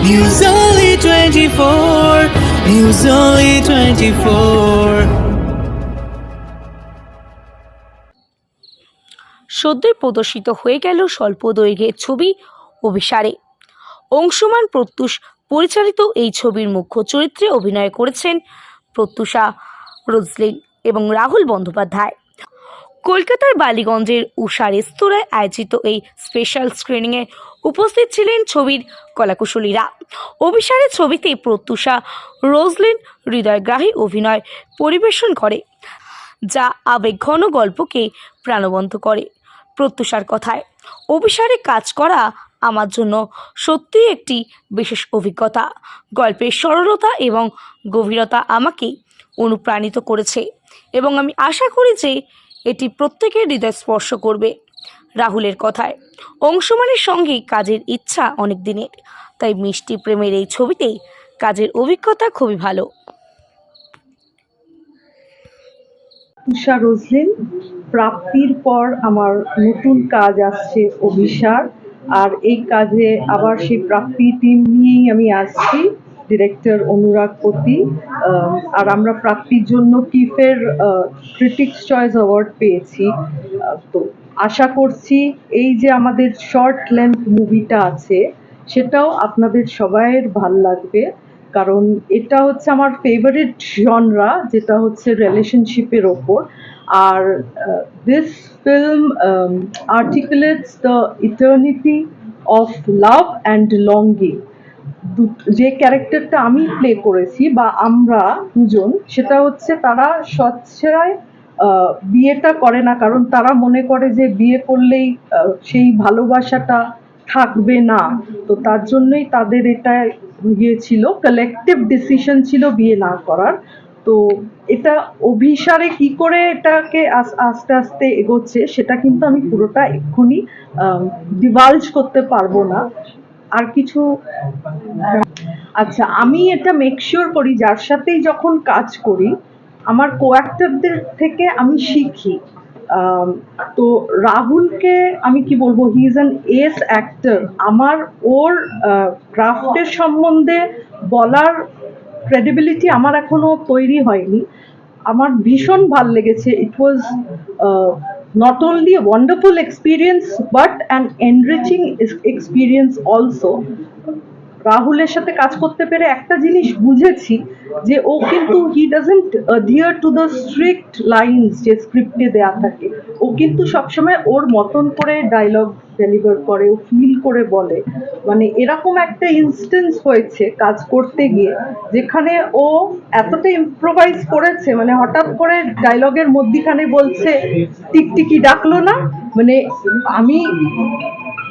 News Only 24. News Only 24. সদ্যই প্রদর্শিত হয়ে গেল স্বল্প দৈর্ঘ্যের ছবি অভিসারে অংশমান প্রত্যুষ পরিচালিত এই ছবির মুখ্য চরিত্রে অভিনয় করেছেন প্রত্যুষা রোজলিন এবং রাহুল বন্দ্যোপাধ্যায় কলকাতার বালিগঞ্জের উষা রেস্তোরাঁয় আয়োজিত এই স্পেশাল স্ক্রিনিংয়ে উপস্থিত ছিলেন ছবির কলাকুশলীরা। অভিসারে ছবিতে প্রত্যুষা, রোজলিন, হৃদয়গ্রাহী অভিনয় পরিবেশন করে, যা আবেগঘন গল্পকে প্রাণবন্ত করে প্রত্যুষার কথায়। অভিসারে কাজ করা আমার জন্য সত্যিই একটি বিশেষ অভিজ্ঞতা। গল্পের সরলতা এবং গভীরতা আমাকে অনুপ্রাণিত করেছে। এবং আমি আশা করি যে এটি প্রত্যেকের হৃদয় স্পর্শ করবে। রাহুলের কথায়, অংশমানের সঙ্গে কাজের ইচ্ছা অনেক দিনের তাই মিষ্টি প্রেমের এই ছবিতে কাজের অভিজ্ঞতা খুবই ভালো। রোজলিন, প্রাপ্তির পর আমার নতুন কাজ আসছে অভিসার, আর এই কাজে আবার সেই প্রাপ্তি টিম নিয়েই আমি আসছি। ডিরেক্টর অনুরাগ পতি আর আমরা প্রাপ্তির জন্য কিফের ক্রিটিক্স চয়েস অ্যাওয়ার্ড পেয়েছি। তো আশা করছি এই যে আমাদের শর্ট লেন্থ মুভিটা আছে, সেটাও আপনাদের সবাইয়ের ভালো লাগবে। কারণ এটা হচ্ছে আমার ফেভারিট জনরা যেটা হচ্ছে রিলেশনশিপের ওপর। আর this film articulates the eternity of love and longing যে ক্যারেক্টারটা আমি প্লে করেছি বা আমরা দুজন, সেটা হচ্ছে তারা স্বচ্ছায় বিয়েটা করে না। কারণ তারা মনে করে যে বিয়ে করলেই সেই ভালোবাসাটা থাকবে না। তো তার জন্যই তাদের এটা ইয়ে ছিল কালেকটিভ ডিসিশন ছিল বিয়ে না করার। তো এটা অভিসারে কি করে এটাকে আস্তে আস্তে এগোচ্ছে, সেটা কিন্তু আমি পুরোটা এক্ষুনি ডিভালজ করতে পারব না। আর কিছু আচ্ছা আমি এটা মেক শিওর করি, যার সাথেই যখন কাজ করি, আমার কো অ্যাক্টরদের থেকে আমি শিখি। তো রাহুলকে আমি কি বলব he is an ace actor আমার ওর ক্রাফটের সম্বন্ধে বলার ক্রেডিবিলিটি আমার এখনও তৈরি হয়নি। আমার ভীষণ ভালো লেগেছে। ইট ওয়াজ not only a wonderful experience but an enriching experience also. রাহুলের সাথে কাজ করতে পেরে একটা জিনিস বুঝেছি, যে ও কিন্তু he doesn't dear to the strict lines যে স্ক্রিপ্টে দেয়া থাকে। ও কিন্তু সবসময় ওর মতন করে ডায়লগ ডেলিভার করে, ও ফিল করে বলে। মানে এরকম একটা ইনস্টেন্স হয়েছে কাজ করতে গিয়ে, যেখানে ও এতটা ইম্প্রোভাইজ করেছে মানে হঠাৎ করে ডায়লগের মধ্যিখানে বলছে, টিকটিকি ডাকলো না? মানে আমি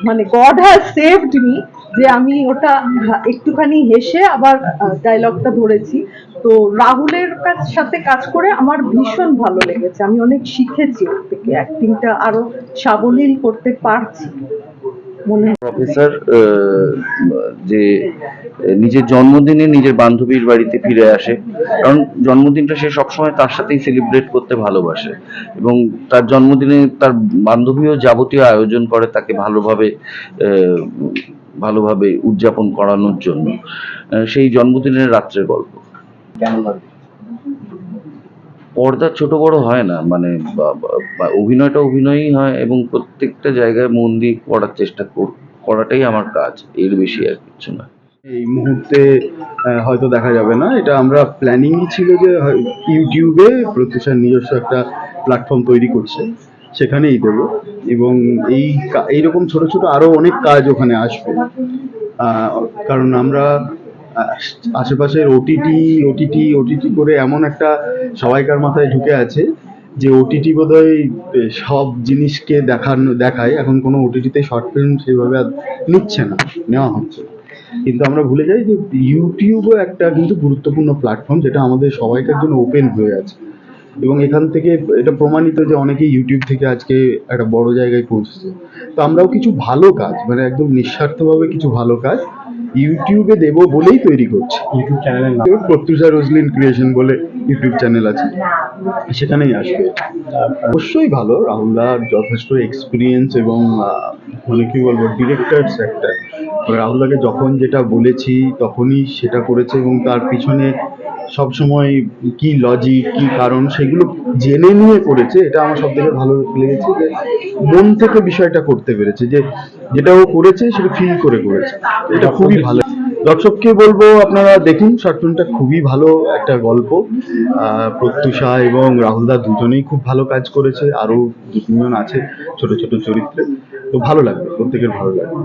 মানে গড হ্যাজ সেভড মি যে আমি ওটা একটুখানি হেসে আবার ডায়লগটা ধরেছি। তো রাহুলের কাছ- সাথে কাজ করে আমার ভীষণ ভালো লেগেছে। আমি অনেক শিখেছি ওর থেকে। অ্যাক্টিংটা আরও সাবলীল করতে পারছি। প্রফেসর যে নিজের জন্মদিনে নিজের বান্ধবীর বাড়িতে ফিরে আসে। কারণ জন্মদিনটা সে সবসময় তার সাথেই সেলিব্রেট করতে ভালোবাসে। এবং তার জন্মদিনে তার বান্ধবীও যাবতীয় আয়োজন করে, তাকে ভালোভাবে ভালোভাবে উদযাপন করানোর জন্য সেই জন্মদিনের রাত্রের গল্প। পর্দা ছোট বড় হয় না মানে অভিনয়টা অভিনয়ই হয় এবং প্রত্যেকটা জায়গায় মন দিয়ে করার চেষ্টা কর- করাটাই আমার কাজ এর বেশি আর কিছু না। এই মুহূর্তে আহ, হয়তো দেখা যাবে না এটা আমরা প্ল্যানিংই ছিল যে ইউটিউবে প্রত্যুষার নিজস্ব একটা প্ল্যাটফর্ম তৈরি করছে। সেখানেই দেবো। এবং এই এইরকম ছোট ছোট আরও অনেক কাজ ওখানে আসবে। কারণ আমরা আশেপাশের ওটিটি ওটিটি ওটিটি করে এমন একটা সবাইকার মাথায় ঢুকে আছে যে ওটিটি বোধহয় সব জিনিসকে দেখানো, দেখায়। এখন কোনো ওটিটিতে শর্ট ফিল্ম সেভাবে আর নিচ্ছে না, নেওয়া হচ্ছে। কিন্তু আমরা ভুলে যাই যে ইউটিউবও একটা কিন্তু গুরুত্বপূর্ণ প্ল্যাটফর্ম যেটা আমাদের সবাইকার জন্য ওপেন হয়ে আছে। এবং এখান থেকে এটা প্রমাণিত যে অনেকেই ইউটিউব থেকে আজকে একটা বড় জায়গায় পৌঁছেছে। তো আমরাও কিছু ভালো কাজ মানে একদম নিঃস্বার্থভাবে কিছু ভালো কাজ ইউটিউবে দেবো বলেই তৈরি করছি। ইউটিউব চ্যানেলের নাম। প্রত্যুষা রোজলিন ক্রিয়েশন বলে ইউটিউব চ্যানেল আছে। সেখানেই আসবে। অবশ্যই ভালো রাহুলদার যথেষ্ট এক্সপিরিয়েন্স এবং মানে কি বলব ডিরেক্টরস একটা। রাহুলদাকে যখন যেটা বলেছি তখনই সেটা করেছে এবং তার পিছনে সব সময় কি লজিক কি কারণ, সেগুলো জেনে নিয়ে করেছে। এটা আমার সব থেকে ভালো লেগেছে যে মন থেকে বিষয়টা করতে পেরেছে, যে যেটা ও করেছে, সেটা ফিল করে করেছে। এটা খুবই ভালো। দর্শককে বলব, আপনারা দেখুন শর্ট ফিল্মটা খুবই ভালো একটা গল্প। প্রত্যুষা এবং রাহুল রাহুলদা দুজনেই খুব ভালো কাজ করেছে। আরও দু তিনজন আছে ছোট ছোট চরিত্রে। তো ভালো লাগবে, প্রত্যেকের ভালো লাগবে।